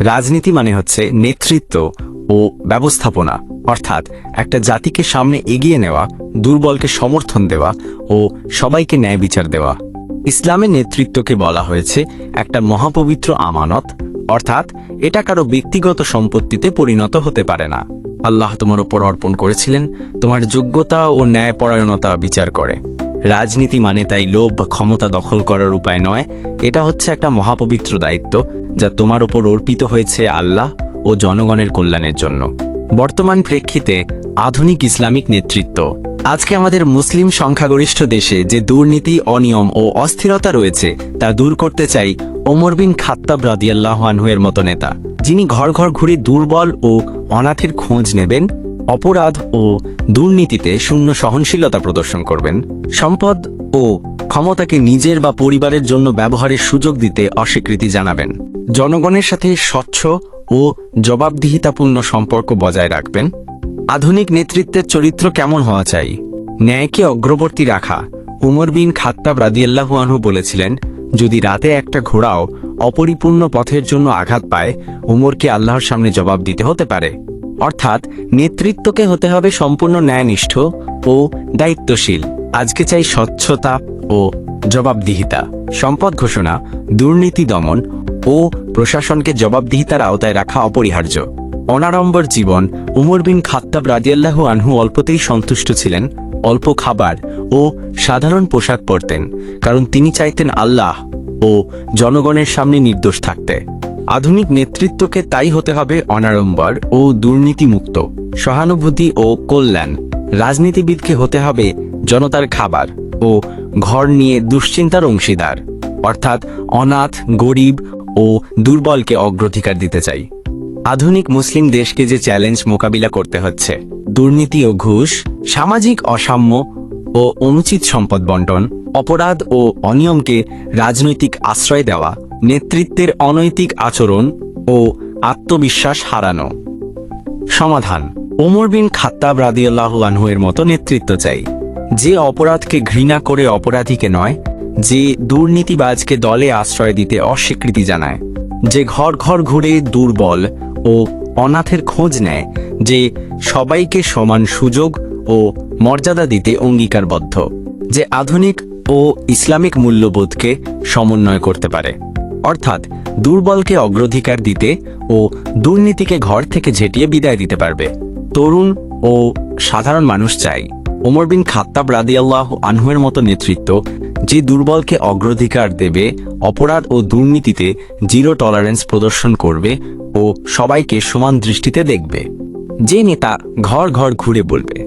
রাজনীতি মানে হচ্ছে নেতৃত্ব ও ব্যবস্থাপনা, অর্থাৎ একটা জাতিকে সামনে এগিয়ে নেওয়া, দুর্বলকে সমর্থন দেওয়া ও সবাইকে ন্যায় বিচার দেওয়া। ইসলামের নেতৃত্বকে বলা হয়েছে একটা মহাপবিত্র আমানত, অর্থাৎ এটা কারও ব্যক্তিগত সম্পত্তিতে পরিণত হতে পারে না। আল্লাহ তোমার ওপর অর্পণ করেছিলেন, তোমার যোগ্যতা ও ন্যায়পরায়ণতা বিচার করে। রাজনীতি মানে তাই লোভ বা ক্ষমতা দখল করার উপায় নয়। এটা হচ্ছে একটা মহাপবিত্র দায়িত্ব যা তোমার ওপর অর্পিত হয়েছে আল্লাহ ও জনগণের কল্যাণের জন্য। বর্তমান প্রেক্ষিতে আধুনিক ইসলামিক নেতৃত্ব। আজকে আমাদের মুসলিম সংখ্যাগরিষ্ঠ দেশে যে দুর্নীতি, অনিয়ম ও অস্থিরতা রয়েছে, তা দূর করতে চাই ওমর বিন খাত্তাব রাদিয়াল্লাহু আনহুয়ের মতো নেতা। যিনি ঘর ঘর ঘুরে দুর্বল ও অনাথের খোঁজ নেবেন অপরাধ ও দুর্নীতিতে শূন্য সহনশীলতা প্রদর্শন করবেন। সম্পদ ও ক্ষমতাকে নিজের বা পরিবারের জন্য ব্যবহারের সুযোগ দিতে অস্বীকৃতি জানাবেন। জনগণের সাথে স্বচ্ছ ও জবাবদিহিতাপূর্ণ সম্পর্ক বজায় রাখবেন। আধুনিক নেতৃত্বের চরিত্র কেমন হওয়া চাই? ন্যায়কে অগ্রবর্তী রাখা। উমর বিন খাত্তাব রাদিয়াল্লাহু আনহু বলেছিলেন, যদি রাতে একটা ঘোড়াও অপরিপূর্ণ পথের জন্য আঘাত পায়, উমরকে আল্লাহর সামনে জবাব দিতে হতে পারে। অর্থাৎ নেতৃত্বকে হতে হবে সম্পূর্ণ ন্যায়নিষ্ঠ ও দায়িত্বশীল। আজকে চাই স্বচ্ছতা ও জবাবদিহিতা। সম্পদ ঘোষণা, দুর্নীতি দমন ও প্রশাসনকে জবাবদিহিতার আওতায় রাখা অপরিহার্য। অনাড়ম্বর জীবন, উমর বিন খাত্তাব রাজিয়াল্লাহু আনহু অল্পতেই সন্তুষ্ট ছিলেন, অল্প খাবার ও সাধারণ পোশাক পরতেন, কারণ তিনি চাইতেন আল্লাহ ও জনগণের সামনে নির্দোষ থাকতে। আধুনিক নেতৃত্বকে তাই হতে হবে অনাড়ম্বর ও দুর্নীতিমুক্ত, সহানুভূতি ও কল্যাণ। রাজনীতিবিদকে হতে হবে জনতার খাবার ও ঘর নিয়ে দুশ্চিন্তার অংশীদার। অর্থাৎ অনাথ, গরিব ও দুর্বলকে অগ্রাধিকার দিতে চাই। আধুনিক মুসলিম দেশকে যে চ্যালেঞ্জ মোকাবিলা করতে হচ্ছে, দুর্নীতি ও ঘুষ, সামাজিক অসাম্য ও অনুচিত সম্পদ বন্টন, অপরাধ ও অনিয়মকে রাজনৈতিক আশ্রয় দেওয়া নেতৃত্বের অনৈতিক আচরণ ও আত্মবিশ্বাস হারানো। সমাধান। ওমর বিন খাত্তাব রাদিয়াল্লাহু আনহুয়ের মতো নেতৃত্ব চাই। যে অপরাধকে ঘৃণা করে অপরাধীকে নয়, যে দুর্নীতিবাজকে দলে আশ্রয় দিতে অস্বীকৃতি জানায়, যে ঘর ঘর ঘুরে দুর্বল ও অনাথের খোঁজ নেয়, যে সবাইকে সমান সুযোগ ও মর্যাদা দিতে অঙ্গীকারবদ্ধ, যে আধুনিক ও ইসলামিক মূল্যবোধকে সমন্বয় করতে পারে। অর্থাৎ দুর্বলকে অগ্রাধিকার দিতে ও দুর্নীতিকে ঘর থেকে ঝেঁটিয়ে বিদায় দিতে পারবে। তরুণ ও সাধারণ মানুষ চাই। ওমর বিন খাত্তাব রাদিয়াল্লাহ আনহুয়ের মতো নেতৃত্ব যে দুর্বলকে অগ্রাধিকার দেবে, অপরাধ ও দুর্নীতিতে জিরো টলারেন্স প্রদর্শন করবে ও সবাইকে সমান দৃষ্টিতে দেখবে। যে নেতা ঘর ঘর ঘুরে বলবে,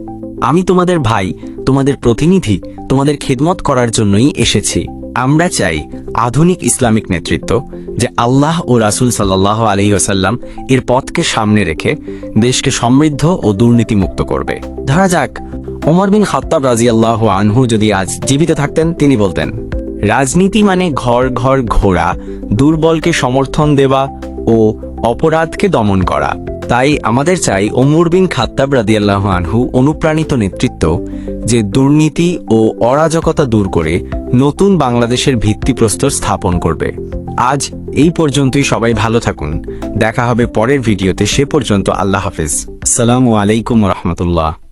আমি তোমাদের ভাই, তোমাদের প্রতিনিধি, তোমাদের খেদমত করার জন্যই এসেছি। আমরা চাই আধুনিক ইসলামিক নেতৃত্ব যে আল্লাহ ও রাসূল সাল্লাহ আলী ওসাল্লাম এর পথকে সামনে রেখে দেশকে সমৃদ্ধ ও দুর্নীতিমুক্ত করবে। ধরা যাক, ওমর বিন খাত্তাব রাজিয়াল্লাহ আনহু যদি আজ জীবিত থাকতেন, তিনি বলতেন, রাজনীতি মানে ঘর ঘর ঘোরা, দুর্বলকে সমর্থন দেওয়া ও অপরাধকে দমন করা। তাই আমাদের চাই ওমর বিন খাত্তাব রাদিয়াল্লাহ আনহু অনুপ্রাণিত নেতৃত্ব যে দুর্নীতি ও অরাজকতা দূর করে নতুন বাংলাদেশের ভিত্তিপ্রস্তর স্থাপন করবে। আজ এই পর্যন্তই সবাই ভালো থাকুন। দেখা হবে পরের ভিডিওতে। সে পর্যন্ত আল্লাহ হাফিজ। সালামু আলাইকুম রহমতুল্লাহ।